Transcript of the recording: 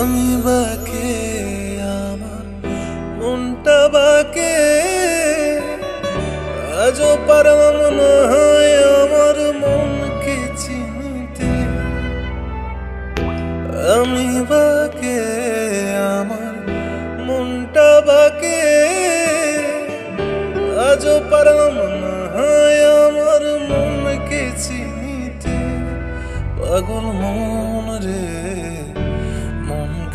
আমি বাকে, আমার মনটা বাকে। আজও পারলাম না হয় আমার মনকে চিনতে। আমি বাকে, আমার মনটা বাকে। আজও পারলাম না হয় আমার মনকে চিনিতে। পাগল মন রে।